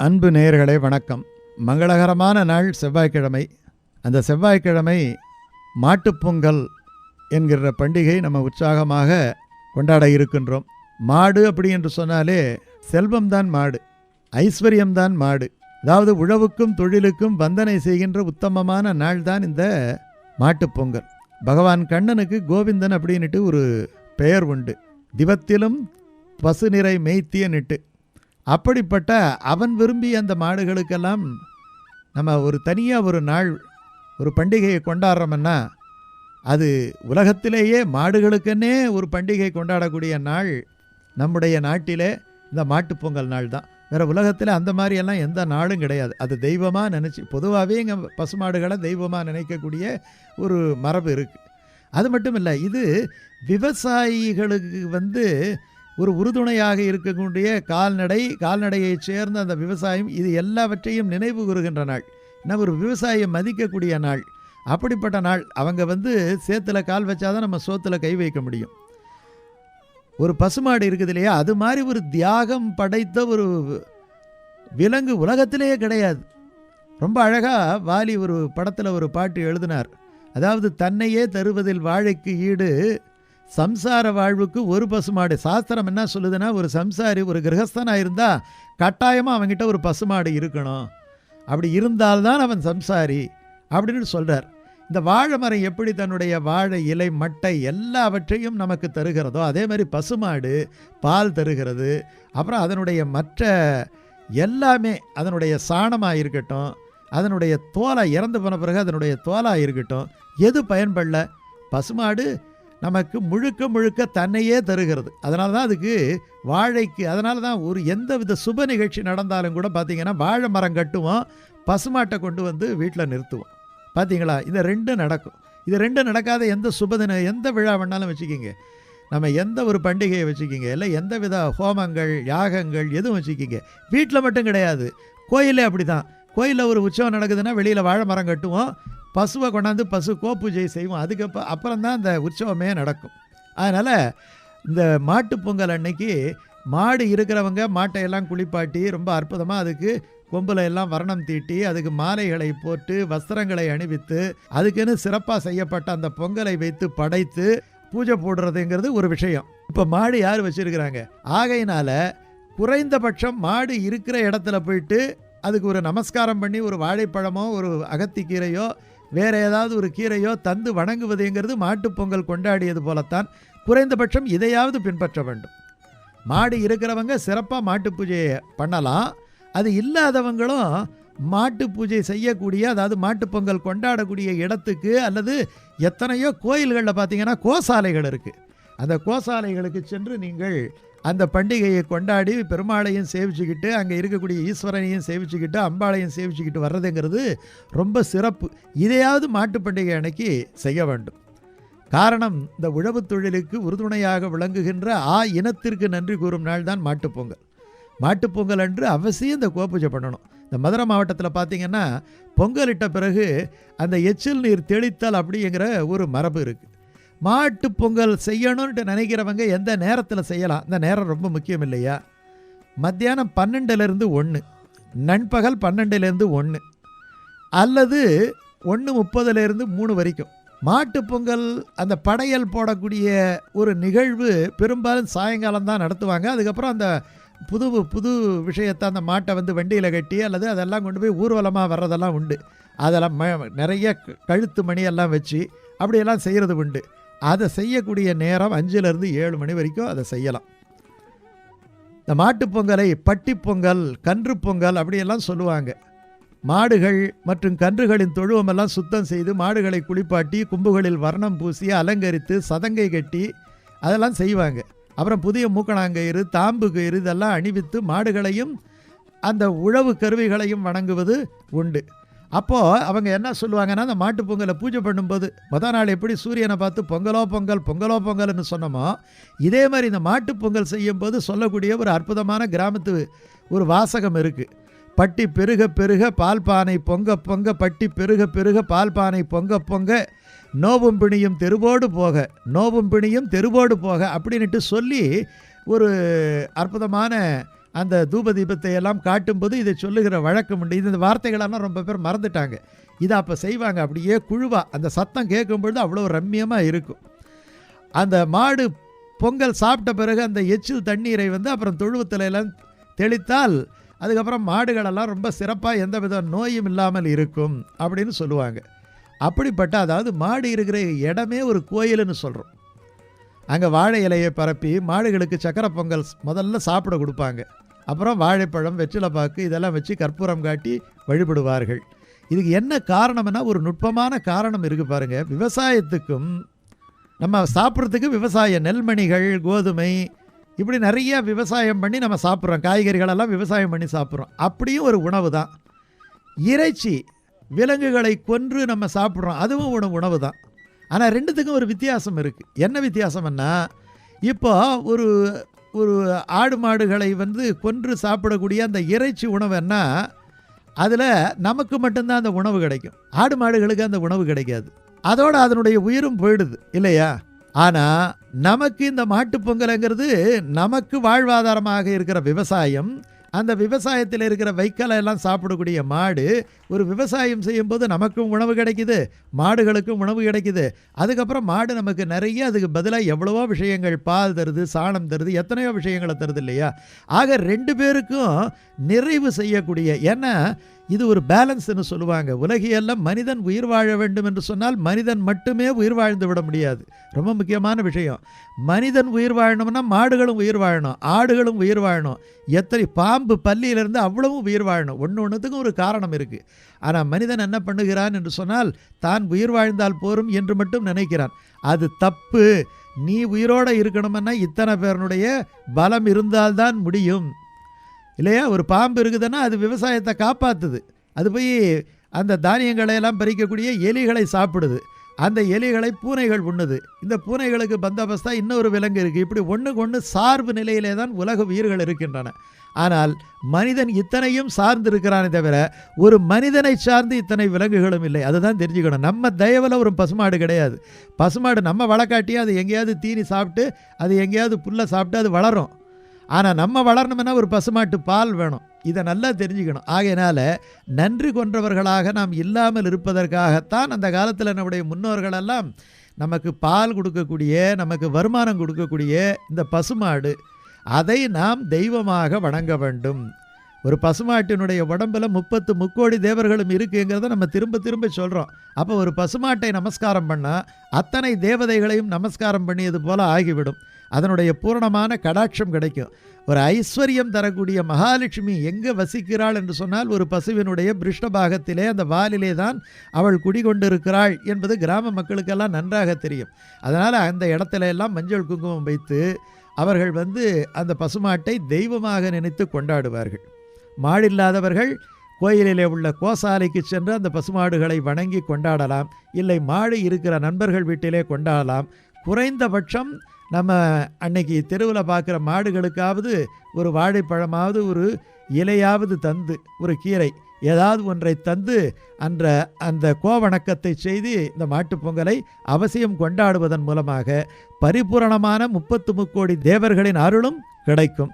அன்பு நேயர்களே வணக்கம். மங்களகரமான நாள் செவ்வாய்க்கிழமை. அந்த செவ்வாய்க்கிழமை மாட்டுப்பொங்கல் என்கிற பண்டிகை நம்ம உற்சாகமாக கொண்டாட இருக்கின்றோம். மாடு அப்படி என்று சொன்னாலே செல்வம்தான் மாடு ஐஸ்வர்யம்தான் மாடு. அதாவது உழவுக்கும் தொழிலுக்கும் வந்தனை செய்கின்ற உத்தமமான நாள் தான் இந்த மாட்டுப்பொங்கல் பகவான் கண்ணனுக்கு கோவிந்தன் அப்படின்னுட்டு ஒரு பெயர் உண்டு. திவத்திலும் பசுநிறை மெய்த்திய நிட்டு. அப்படிப்பட்ட அவன் விரும்பிய அந்த மாடுகளுக்கெல்லாம் நம்ம ஒரு தனியாக ஒரு நாள் ஒரு பண்டிகையை கொண்டாடுறோம்னா அது உலகத்திலேயே மாடுகளுக்குன்னே ஒரு பண்டிகை கொண்டாடக்கூடிய நாள் நம்முடைய நாட்டிலே இந்த மாட்டுப்பொங்கல் நாள் தான் வேறு உலகத்தில் அந்த மாதிரியெல்லாம் எந்த நாளும் கிடையாது. அது தெய்வமாக நினச்சி பொதுவாகவே இங்கே பசுமாடுகளை தெய்வமாக நினைக்கக்கூடிய ஒரு மரபு இருக்குது அது மட்டும் இல்லை இது விவசாயிகளுக்கு வந்து ஒரு உறுதுணையாக இருக்கக்கூடிய கால்நடை கால்நடையைச் சேர்ந்த அந்த விவசாயம் இது எல்லாவற்றையும் நினைவு கூறுகின்ற நாள். என்ன ஒரு விவசாயியை மதிக்கக்கூடிய நாள். அப்படிப்பட்ட நாள். அவங்க வந்து சேத்துல கால் வச்சாதான் நம்ம சோத்தில் கை வைக்க முடியும். ஒரு பசுமாடு இருக்குது இல்லையா? அது மாதிரி ஒரு தியாகம் படைத்த ஒரு விலங்கு உலகத்திலேயே கிடையாது. ரொம்ப அழகாக வாலி ஒரு படத்தில் ஒரு பாட்டு எழுதினார். அதாவது தன்னையே தருவதில் வாழைக்கு ஈடு சம்சார வாழ்வுக்கு ஒரு பசுமாடு. சாஸ்திரம் என்ன சொல்லுதுன்னா ஒரு சம்சாரி ஒரு கிரகஸ்தனாக இருந்தால் கட்டாயமாக அவங்ககிட்ட ஒரு பசுமாடு இருக்கணும். அப்படி இருந்தால்தான் அவன் சம்சாரி அப்படின்னு சொல்கிறார் இந்த வாழை மரம் எப்படி தன்னுடைய வாழை இலை மட்டை எல்லாவற்றையும் நமக்கு தருகிறதோ அதே மாதிரி பசுமாடு பால் தருகிறது. அப்புறம் அதனுடைய மற்ற எல்லாமே அதனுடைய சாணமாக இருக்கட்டும் அதனுடைய தோலை இறந்து போன பிறகு அதனுடைய தோலாக இருக்கட்டும் எது பயன்படல? பசுமாடு நமக்கு முழுக்க முழுக்க தன்னையே தருகிறது. அதனால தான் அதுக்கு வாழைக்கு அதனால தான் ஒரு எந்த வித சுப நிகழ்ச்சி நடந்தாலும் கூட பார்த்திங்கன்னா வாழை மரம் கட்டுவோம் பசுமாட்டை கொண்டு வந்து வீட்டில் நிறுத்துவோம். பார்த்தீங்களா இது ரெண்டும் நடக்கும். இது ரெண்டும் நடக்காத எந்த சுபதின எந்த விழா வேணாலும் வச்சுக்கிங்க. நம்ம எந்த ஒரு பண்டிகையை வச்சுக்கிங்க இல்லை எந்த வித ஹோமங்கள் யாகங்கள் எதுவும் வச்சுக்கிங்க. வீட்டில் மட்டும் கிடையாது. கோயிலே அப்படி தான் கோயிலில் ஒரு உற்சவம் நடக்குதுன்னா வெளியில் வாழை மரம் கட்டுவோம். பசுவை கொண்டாந்து பசு கோப்பூஜை செய்வோம். அதுக்கப்புறம் அப்புறம் தான் அந்த உற்சவமே நடக்கும். அதனால் இந்த மாட்டு பொங்கல் அன்னைக்கு மாடு இருக்கிறவங்க மாட்டையெல்லாம் குளிப்பாட்டி ரொம்ப அற்புதமாக அதுக்கு கொம்பில் எல்லாம் வர்ணம் தீட்டி அதுக்கு மாலைகளை போட்டு வஸ்திரங்களை அணிவித்து அதுக்குன்னு சிறப்பாக செய்யப்பட்ட அந்த பொங்கலை வைத்து படைத்து பூஜை போடுறதுங்கிறது ஒரு விஷயம். இப்போ மாடு யார் வச்சுருக்கிறாங்க? ஆகையினால குறைந்தபட்சம் மாடு இருக்கிற இடத்துல போயிட்டு அதுக்கு ஒரு நமஸ்காரம் பண்ணி ஒரு வாழைப்பழமோ ஒரு அகத்திக்கீரையோ வேறு ஏதாவது ஒரு கீரையோ தந்து வணங்குவதுங்கிறது மாட்டுப் பொங்கல் கொண்டாடியது போலத்தான் குறைந்தபட்சம் இதையாவது பின்பற்ற வேண்டும். மாடு இருக்கிறவங்க சிறப்பாக மாட்டு பூஜையை பண்ணலாம். அது இல்லாதவங்களும் மாட்டு பூஜை செய்யக்கூடிய அதாவது மாட்டுப் பொங்கல் கொண்டாடக்கூடிய இடத்துக்கு அல்லது எத்தனையோ கோயில்களில் பார்த்தீங்கன்னா கோசாலைகள் இருக்குது அந்த கோசாலைகளுக்கு சென்று நீங்கள் அந்த பண்டிகையை கொண்டாடி பெருமாளையும் சேவிச்சுக்கிட்டு அங்கே இருக்கக்கூடிய ஈஸ்வரனையும் சேவிச்சுக்கிட்டு அம்பாளையும் சேவிச்சுக்கிட்டு வர்றதுங்கிறது ரொம்ப சிறப்பு. இதையாவது மாட்டுப் பண்டிகை அன்னைக்கு செய்ய வேண்டும். காரணம் இந்த உழவுத் தொழிலுக்கு உறுதுணையாக விளங்குகின்ற ஆ இனத்திற்கு நன்றி கூறும் நாள் தான் மாட்டுப்பொங்கல் மாட்டுப்பொங்கல் அன்று அவசியம் இந்த கோபூஜை பண்ணணும். இந்த மதுரை மாவட்டத்தில் பார்த்திங்கன்னா பொங்கலிட்ட பிறகு அந்த எச்சில் நீர் தெளித்தல் அப்படிங்கிற ஒரு மரபு இருக்குது மாட்டு பொங்கல் செய்யணும்ன்ட்டு நினைக்கிறவங்க எந்த நேரத்தில் செய்யலாம்? இந்த நேரம் ரொம்ப முக்கியம் இல்லையா? மத்தியானம் பன்னெண்டுலேருந்து ஒன்று நண்பகல் பன்னெண்டுலேருந்து ஒன்று அல்லது ஒன்று முப்பதுலேருந்து மூணு வரைக்கும். மாட்டுப் பொங்கல் அந்த படையல் போடக்கூடிய ஒரு நிகழ்வு பெரும்பாலும் சாயங்காலம் தான் நடத்துவாங்க. அதுக்கப்புறம் அந்த புது புது விஷயத்தை அந்த மாட்டை வந்து வண்டியில் கட்டி அல்லது அதெல்லாம் கொண்டு போய் ஊர்வலமாக வர்றதெல்லாம் உண்டு. அதெல்லாம் ம நிறைய கழுத்து மணி எல்லாம் வச்சு அப்படியெல்லாம் செய்கிறது உண்டு. அதை செய்யக்கூடிய நேரம் அஞ்சுலேருந்து ஏழு மணி வரைக்கும் அதை செய்யலாம். இந்த மாட்டுப் பொங்கலை கன்று பொங்கல் அப்படியெல்லாம் சொல்லுவாங்க. மாடுகள் மற்றும் கன்றுகளின் தொழுவமெல்லாம் சுத்தம் செய்து மாடுகளை குளிப்பாட்டி கும்புகளில் வர்ணம் பூசி அலங்கரித்து சதங்கை கட்டி அதெல்லாம் செய்வாங்க. அப்புறம் புதிய மூக்கணாங்கயிறு தாம்பு கயிறு இதெல்லாம் அணிவித்து மாடுகளையும் அந்த உழவு கருவிகளையும் வணங்குவது உண்டு. அப்போது அவங்க என்ன சொல்லுவாங்கன்னா அந்த மாட்டு பொங்கலை பூஜை பண்ணும்போது முத நாள் எப்படி சூரியனை பார்த்து பொங்கலோ பொங்கல் பொங்கலோ பொங்கல்னு சொன்னோமோ இதே மாதிரி இந்த மாட்டுப் பொங்கல் செய்யும்போது சொல்லக்கூடிய ஒரு அற்புதமான கிராமத்து ஒரு வாசகம் இருக்குது பட்டி பெருக பெருக பால் பானை பொங்க பொங்க பட்டி பெருக பெருக பால் பானை பொங்க பொங்க நோவும் பிணியும் தெருவோடு போக நோவும் பிணியும் தெருவோடு போக அப்படின்னுட்டு சொல்லி ஒரு அற்புதமான அந்த தூப தீபத்தை எல்லாம் காட்டும்போது இதை சொல்லுகிற வழக்கம் உண்டு. இது இந்த வார்த்தைகளெல்லாம் ரொம்ப பேர் மறந்துட்டாங்க. இதை அப்போ செய்வாங்க. அப்படியே குழுவாக அந்த சத்தம் கேட்கும்பொழுது அவ்வளோ ரம்மியமாக இருக்கும். அந்த மாடு பொங்கல் சாப்பிட்ட பிறகு அந்த எச்சில் தண்ணீரை வந்து அப்புறம் தொழுவத்தில் எல்லாம் தெளித்தால் அதுக்கப்புறம் மாடுகளெல்லாம் ரொம்ப சிறப்பாக எந்த வித நோயும் இல்லாமல் இருக்கும் அப்படின்னு சொல்லுவாங்க. அப்படிப்பட்ட அதாவது மாடு இருக்கிற இடமே ஒரு கோயிலுன்னு சொல்கிறோம் அங்கே வாழை இலையை பரப்பி மாடுகளுக்கு சக்கரை பொங்கல் முதல்ல சாப்பிட கொடுப்பாங்க. அப்புறம் வாழைப்பழம் வெற்றிலைப்பாக்கு இதெல்லாம் வச்சு கற்பூரம் காட்டி வழிபடுவார்கள். இதுக்கு என்ன காரணம்னா ஒரு நுட்பமான காரணம் இருக்குது பாருங்கள் விவசாயத்துக்கும் நம்ம சாப்பிட்றதுக்கு விவசாயம் நெல்மணிகள் கோதுமை இப்படி நிறைய விவசாயம் பண்ணி நம்ம சாப்பிட்றோம். காய்கறிகளெல்லாம் விவசாயம் பண்ணி சாப்பிட்றோம். அப்படியும் ஒரு உணவு தான். இறைச்சி விலங்குகளை கொன்று நம்ம சாப்பிட்றோம். அதுவும் ஒரு உணவு தான். ஆனால் ரெண்டுத்துக்கும் ஒரு வித்தியாசம் இருக்குது என்ன வித்தியாசம்னா இப்போ ஒரு ஒரு ஆடு மாடுகளை வந்து கொன்று சாப்பிடக்கூடிய அந்த இறைச்சி உணவுன்னா அதில் நமக்கு மட்டும்தான் அந்த உணவு கிடைக்கும். ஆடு மாடுகளுக்கு அந்த உணவு கிடைக்காது. அதோடு அதனுடைய உயிரும் போயிடுது இல்லையா? ஆனால் நமக்கு இந்த மாட்டுப் பொங்கலுங்கிறது நமக்கு வாழ்வாதாரமாக இருக்கிற விவசாயம் அந்த விவசாயத்தில் இருக்கிற வைக்கலை எல்லாம் சாப்பிடக்கூடிய மாடு ஒரு விவசாயம் செய்யும்போது நமக்கும் உணவு கிடைக்குது மாடுகளுக்கும் உணவு கிடைக்குது. அதுக்கப்புறம் மாடு நமக்கு நிறைய அதுக்கு பதிலாக எவ்வளவோ விஷயங்கள் பால் தருது சாணம் தருது எத்தனையோ விஷயங்களை தருது இல்லையா? ஆக ரெண்டு பேருக்கும் நிறைவு செய்யக்கூடிய ஏன்னா இது ஒரு பேலன்ஸ்னு சொல்லுவாங்க. உலகியெல்லாம் மனிதன் உயிர் வாழ வேண்டும் என்று சொன்னால் மனிதன் மட்டுமே உயிர் வாழ்ந்து விட முடியாது. ரொம்ப முக்கியமான விஷயம். மனிதன் உயிர் வாழணும்னா மாடுகளும் உயிர் வாழணும். ஆடுகளும் உயிர் வாழணும். எத்தனை பாம்பு பல்லியிலிருந்து அவ்வளவும் உயிர் வாழணும். ஒன்று ஒன்றுத்துக்கும் ஒரு காரணம் இருக்குது ஆனால் மனிதன் என்ன பண்ணுகிறான் என்று சொன்னால் தான் உயிர் வாழ்ந்தால் போரும் என்று மட்டும் நினைக்கிறான். அது தப்பு. நீ உயிரோடு இருக்கணும்னா இத்தனை பேருனுடைய பலம் இருந்தால்தான் முடியும். இல்லையா? ஒரு பாம்பு இருக்குதுன்னா அது விவசாயத்தை காப்பாற்றுது அது போய் அந்த தானியங்களை எல்லாம் பறிக்கக்கூடிய எலிகளை சாப்பிடுது. அந்த எலிகளை பூனைகள் உண்ணுது. இந்த பூனைகளுக்கு பந்தோபஸ்தா இன்னொரு விலங்கு இருக்குது இப்படி ஒன்றுக்கு ஒன்று சார்பு நிலையிலே தான் உலக உயிர்கள் இருக்கின்றன. ஆனால் மனிதன் இத்தனையும் சார்ந்து இருக்கிறானே தவிர ஒரு மனிதனை சார்ந்து இத்தனை விலங்குகளும் இல்லை. அதுதான் தெரிஞ்சுக்கணும். நம்ம தயவில் ஒரு பசுமாடு கிடையாது. பசுமாடு நம்ம வளர்க்காட்டியே அது எங்கேயாவது தீனி சாப்பிட்டு அது எங்கேயாவது புல்லை சாப்பிட்டு அது வளரும். ஆனால் நம்ம வளரணும்னா ஒரு பசுமாட்டு பால் வேணும். இதை நல்லா தெரிஞ்சுக்கணும். ஆகையினால நன்றி கொன்றவர்களாக நாம் இல்லாமல் இருப்பதற்காகத்தான் அந்த காலத்தில் நம்முடைய முன்னோர்களெல்லாம் நமக்கு பால் கொடுக்கக்கூடிய நமக்கு வருமானம் கொடுக்கக்கூடிய இந்த பசுமாடு அதை நாம் தெய்வமாக வணங்க வேண்டும். ஒரு பசுமாட்டினுடைய உடம்புல முப்பத்து முக்கோடி தேவர்களும் இருக்குங்கிறத நம்ம திரும்ப திரும்ப சொல்கிறோம் அப்போ ஒரு பசுமாட்டை நமஸ்காரம் பண்ணால் அத்தனை தேவதைகளையும் நமஸ்காரம் பண்ணியது போல் ஆகிவிடும். அதனுடைய பூரணமான கடாட்சம் கிடைக்கும். ஒரு ஐஸ்வர்யம் தரக்கூடிய மகாலட்சுமி எங்கே வசிக்கிறாள் என்று சொன்னால் ஒரு பசுவினுடைய பிருஷ்டபாகத்திலே அந்த வாலிலே தான் அவள் குடிகொண்டிருக்கிறாள் என்பது கிராம மக்களுக்கெல்லாம் நன்றாக தெரியும். அதனால் அந்த இடத்துல எல்லாம் மஞ்சள் குங்குமம் வைத்து அவர்கள் வந்து அந்த பசுமாட்டை தெய்வமாக நினைத்து கொண்டாடுவார்கள். மாடில்லாதவர்கள் கோயிலிலே உள்ள கோசாலைக்கு சென்று அந்த பசுமாடுகளை வணங்கி கொண்டாடலாம். இல்லை மாடு இருக்கிற நண்பர்கள் வீட்டிலே கொண்டாடலாம். குறைந்தபட்சம் நம்ம அன்னைக்கு தெருவில் பார்க்குற மாடுகளுக்காவது ஒரு வாழைப்பழமாவது ஒரு இலையாவது தந்து ஒரு கீரை ஏதாவது ஒன்றை தந்து அன்ற அந்த கோவணக்கத்தை செய்து இந்த மாட்டுப் பொங்கலை அவசியம் கொண்டாடுவதன் மூலமாக பரிபூரணமான முப்பத்து முக்கோடி தேவர்களின் அருளும் கிடைக்கும்.